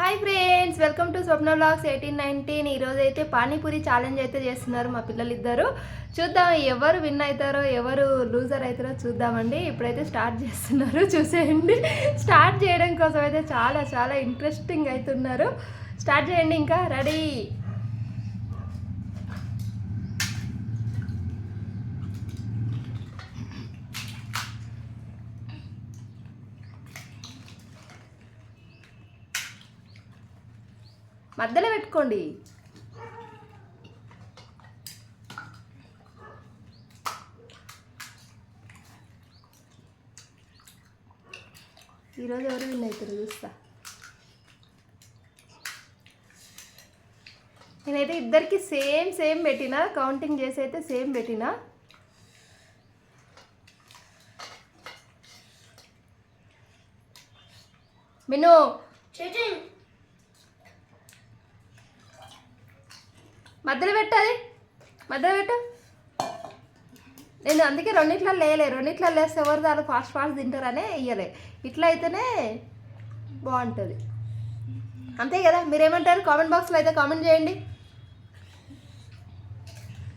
Hi friends welcome to Swapna vlogs eighteen nineteen ఈరోజు అయితే panipuri challenge అయితే చేస్తున్నారు మా పిల్లలు ఇద్దరు చూద్దాం ఎవరు విన్ అవుతారో ఎవరు లూజర్ అవుతారో చూద్దామండి. ఇప్పుడైతే స్టార్ట్ చేస్తున్నారు చూసేయండి. స్టార్ట్ చేయడం కోసం అయితే చాలా చాలా ఇంట్రెస్టింగ్ అవుతున్నారు. స్టార్ట్ చేయండి ఇంకా రెడీ మధ్యలో పెట్టుకోండి. ఈరోజు ఎవరు విన్ అవుతారు చూస్తా. నేనైతే ఇద్దరికి సేమ్ సేమ్ పెట్టిన కౌంటింగ్ చేసి అయితే సేమ్ పెట్టిన. మిను మధ్యలో పెట్టాలి మధ్యలో పెట్టు. నేను అందుకే రెండిట్లో లేలే రెండిట్లో లేస్తే ఎవరు దాని ఫాస్ట్ ఫాస్ట్ తింటారనే ఇయ్యలే. ఇట్లా అయితేనే బాగుంటుంది. అంతే కదా? మీరేమంటారు? కామెంట్ బాక్స్లో అయితే కామెంట్ చేయండి.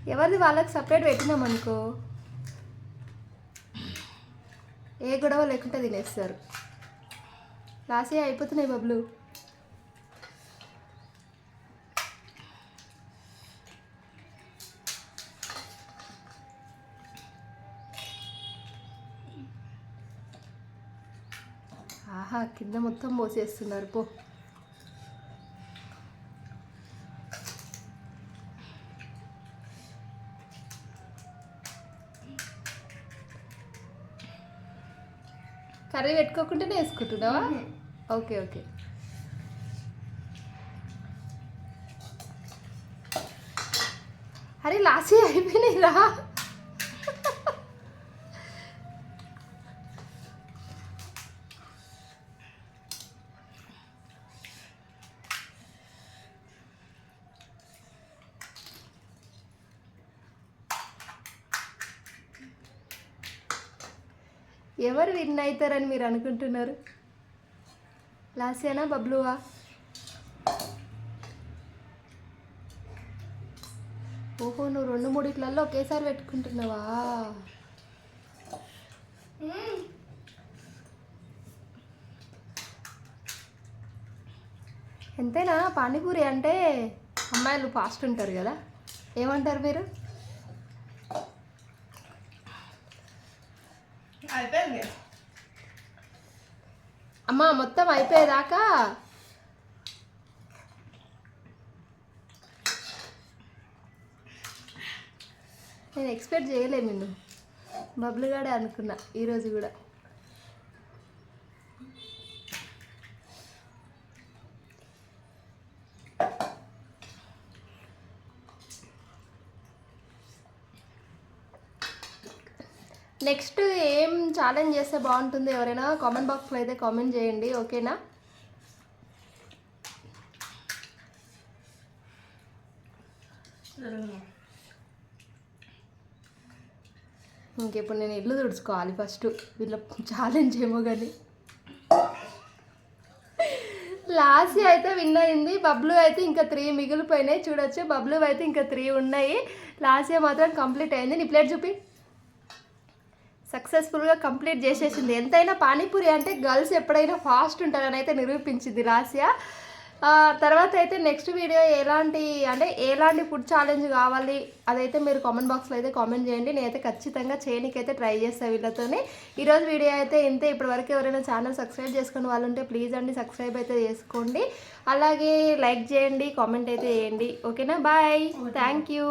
ఎవరిది వాళ్ళకి సపరేట్ పెట్టినాం అనుకో. ఏ గొడవ లేకుండా తినేస్తారు. లాసే అయిపోతున్నాయి బబ్లు. ఆహా కింద మొత్తం పోసేస్తున్నారు పో. కర్రీ పెట్టుకోకుండానే వేసుకుంటున్నావా? Okay okay. అరే లాసీ అయిపోయినాయి రా ఎవరు విన్ అవుతారని మీరు అనుకుంటున్నారు? లాస్యానా బబ్లువా? ఓహో నువ్వు రెండు మూడిట్లలో ఒకేసారి పెట్టుకుంటున్నావా? ఎంతైనా పానీపూరి అంటే అమ్మాయిలు ఫాస్ట్ ఉంటారు కదా? ఏమంటారు మీరు? అయిపోయింది. అమ్మ మొత్తం అయిపోయేదాకా? నేను ఎక్స్పెక్ట్ చేయలేము నిన్ను. బబ్లుగాడే అనుకున్నా ఈరోజు కూడా. నెక్స్ట్ ఏం ఛాలెంజ్ చేస్తే బాగుంటుంది ఎవరైనా కామెంట్ బాక్స్లో అయితే కామెంట్ చేయండి ఓకేనా ఇంకెప్పుడు నేను ఇల్లు తుడుచుకోవాలి ఫస్ట్ వీళ్ళ ఛాలెంజ్ ఏమో కానీ లాస్ట్ అయితే విన్ అయింది. బబ్లు అయితే ఇంకా త్రీ మిగిలిపోయినాయి. చూడొచ్చు. బబ్లు అయితే ఇంకా త్రీ ఉన్నాయి. లాస్ట్ మాత్రం కంప్లీట్ అయింది. నీ ప్లేట్ చూపి. సక్సెస్ఫుల్గా కంప్లీట్ చేసేసింది. ఎంతైనా పానీపూరి అంటే గర్ల్స్ ఎప్పుడైనా ఫాస్ట్ ఉంటారని అయితే నిరూపించింది రాసియా. తర్వాత అయితే నెక్స్ట్ వీడియో ఎలాంటి అంటే ఎలాంటి ఫుడ్ ఛాలెంజ్ కావాలి అదైతే మీరు కామెంట్ బాక్స్లో అయితే కామెంట్ చేయండి. నేనైతే ఖచ్చితంగా చేయనికైతే ట్రై చేస్తాను వీళ్ళతోనే. ఈరోజు వీడియో అయితే ఇంతే. ఇప్పటి వరకు ఎవరైనా ఛానల్ సబ్స్క్రైబ్ చేసుకుని వాళ్ళు ఉంటే ప్లీజ్ అండి సబ్స్క్రైబ్ అయితే చేసుకోండి. అలాగే లైక్ చేయండి కామెంట్ అయితే చేయండి. ఓకేనా బాయ్ థ్యాంక్ యూ